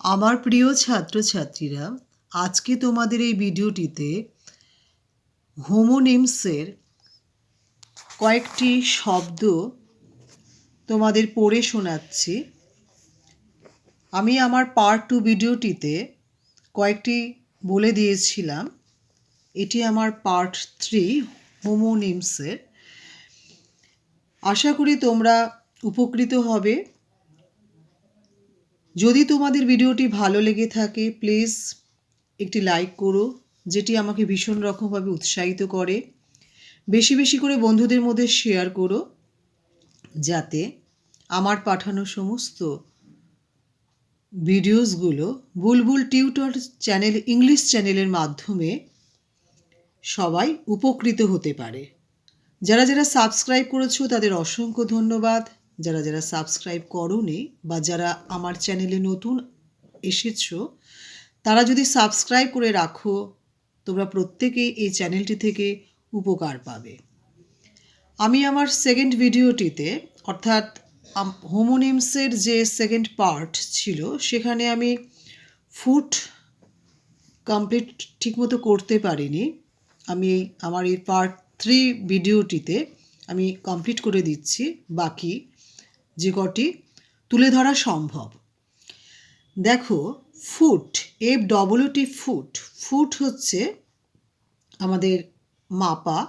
আমার প্রিয় ছাত্রছাত্রীরা, আজকে তোমাদের এই ভিডিওটিতে হোমোনিমসের কয়েকটি শব্দ তোমাদের পড়ে শোনাচ্ছি। আমি আমার পার্ট টু ভিডিওটিতে কয়েকটি বলে দিয়েছিলাম। এটি আমার পার্ট থ্রি হোমোনিমসের। আশা করি তোমরা উপকৃত হবে। যদি তোমাদের ভিডিওটি ভালো লেগে থাকে প্লিজ একটি লাইক করো, যেটি আমাকে ভীষণ রকমভাবে উৎসাহিত করে। বেশি বেশি করে বন্ধুদের মধ্যে শেয়ার করো, যাতে আমার পাঠানো সমস্ত ভিডিওসগুলো বুলবুল টিউটর চ্যানেল, ইংলিশ চ্যানেলের মাধ্যমে সবাই উপকৃত হতে পারে। যারা যারা সাবস্ক্রাইব করেছ, তাদের অসংখ্য ধন্যবাদ। যারা যারা সাবস্ক্রাইব করোনি বা যারা আমার চ্যানেলে নতুন এসেছ, তারা যদি সাবস্ক্রাইব করে রাখো, তোমরা প্রত্যেকেই এই চ্যানেলটি থেকে উপকার পাবে। আমি আমার সেকেন্ড ভিডিওটিতে অর্থাৎ হোমোনিমসের যে সেকেন্ড পার্ট ছিল, সেখানে আমি ফুট কমপ্লিট ঠিকমতো করতে পারিনি। আমি আমার এই পার্ট থ্রি ভিডিওটিতে আমি কমপ্লিট করে দিচ্ছি, বাকি যে কটি তুলে ধরা সম্ভব। দেখো, foot F double t foot. Foot হচ্ছে আমাদের মাপা।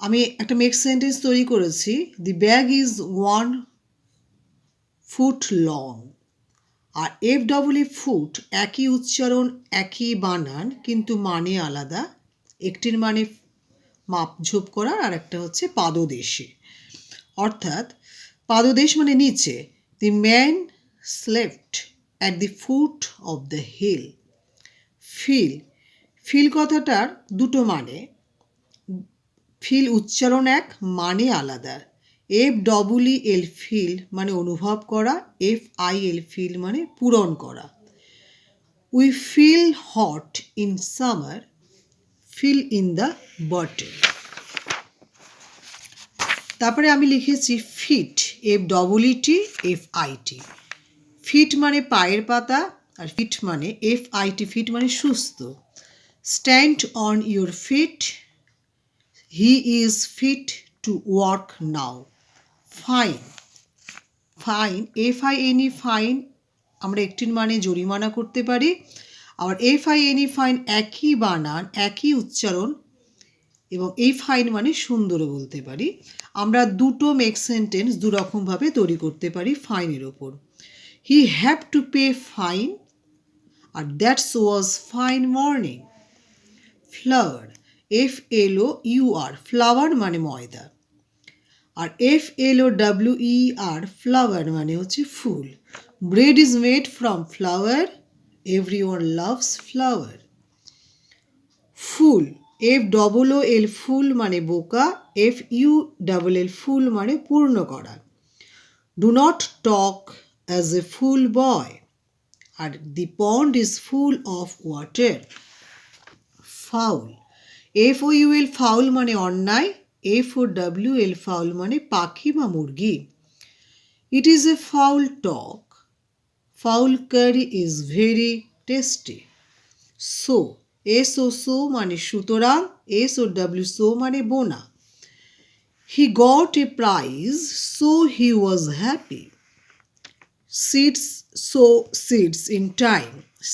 আমি একটা মেক সেন্টেন্স তৈরি করেছি। The bag is one foot long R F double foot একই উচ্চারণ, একই বানান, কিন্তু মানে আলাদা। একটির মানে মাপ ঝোপ করার আর একটা হচ্ছে পাদদেশে। অর্থাৎ পাদদেশ মানে নিচে the man slept at the foot of the hill feel fill কথাটার দুটো মানে। ফিল উচ্চারণ এক মানে আলাদা। এফ ডবল এল ফিল মানে অনুভব করা এফ আই এল ফিল মানে পূরণ করা। We feel hot in summer fill in the bottle তারপরে আমি লিখেছি feet F double E T F I T fit মানে পায়ের পাতা, আর ফিট মানে এফ আইটি ফিট মানে সুস্থ। Stand on your feet he is fit to work now fine fine F I N E fine আমরা একটির মানে জরিমানা করতে পারি। আবার এফ আই এনি ফাইন একই বানান, একই উচ্চারণ এবং এই ফাইন মানে সুন্দর বলতে পারি। আমরা দুটো মেক সেন্টেন্স দুরকমভাবে তৈরি করতে পারি ফাইনের ওপর। He have to pay fine R that's was fine morning flour F L O U R flour মানে ময়দা। আর F L O W E R flower মানে হচ্ছে ফুল। Bread is made from flour everyone loves flower fool F double O L fool মানে বোকা F U double L full মানে পূর্ণ করা। Do not talk as a fool boy R the pond is full of water foul F O U L foul মানে অন্যায় F O W L fowl মানে পাখি বা মুরগি। It is a foul talk fowl curry is very tasty so S O so মানে সুতরাং, S O W sow মানে বোনা। He got a prize so he was happy seeds sow seeds in time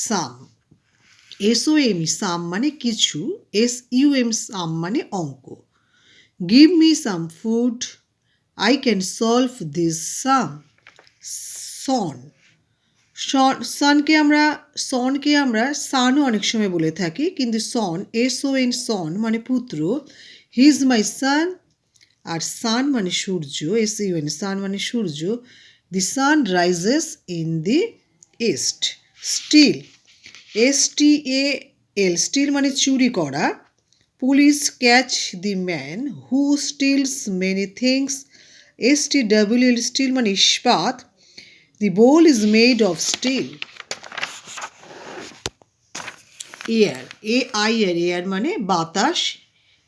some S O M some মানে কিছু S U M সাম মানে অঙ্ক। Give me some food I can solve this sum son সনকে আমরা সনকে আমরা সানও অনেক সময় বলে থাকি, কিন্তু সন, এস ও এন সন মানে পুত্র, হিজ মাই সান, আর সান মানে সূর্য, এস ইউ এন সান মানে সূর্য, the sun rises in the east, steal, S T A L, steal মানে চুরি করা, police catch the man, who steals many things, S T W L, steel মানে ইস্পাত The bowl is made of steel. Air A I R air মানে বাতাস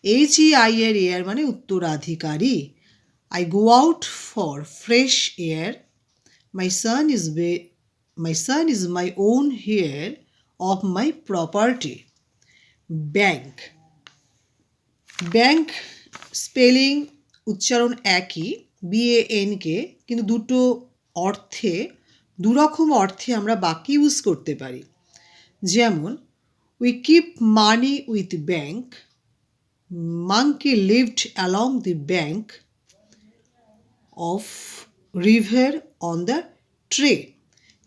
H E I R heir মানে উত্তরাধিকারী। I go out for fresh air my son is be my son is my own heir of my property bank bank spelling উচ্চারণ একই B A N K কিন্তু দুটো অর্থে, দুরকম অর্থে আমরা বাকি ইউজ করতে পারি। যেমন we keep money with bank monkey lived along the bank of river on the tree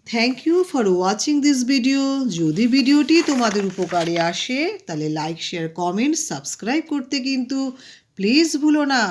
thank you for watching this video যদি ভিডিওটি তোমাদের উপকারে আসে, তাহলে লাইক শেয়ার কমেন্ট সাবস্ক্রাইব করতে কিন্তু প্লিজ ভুলো না।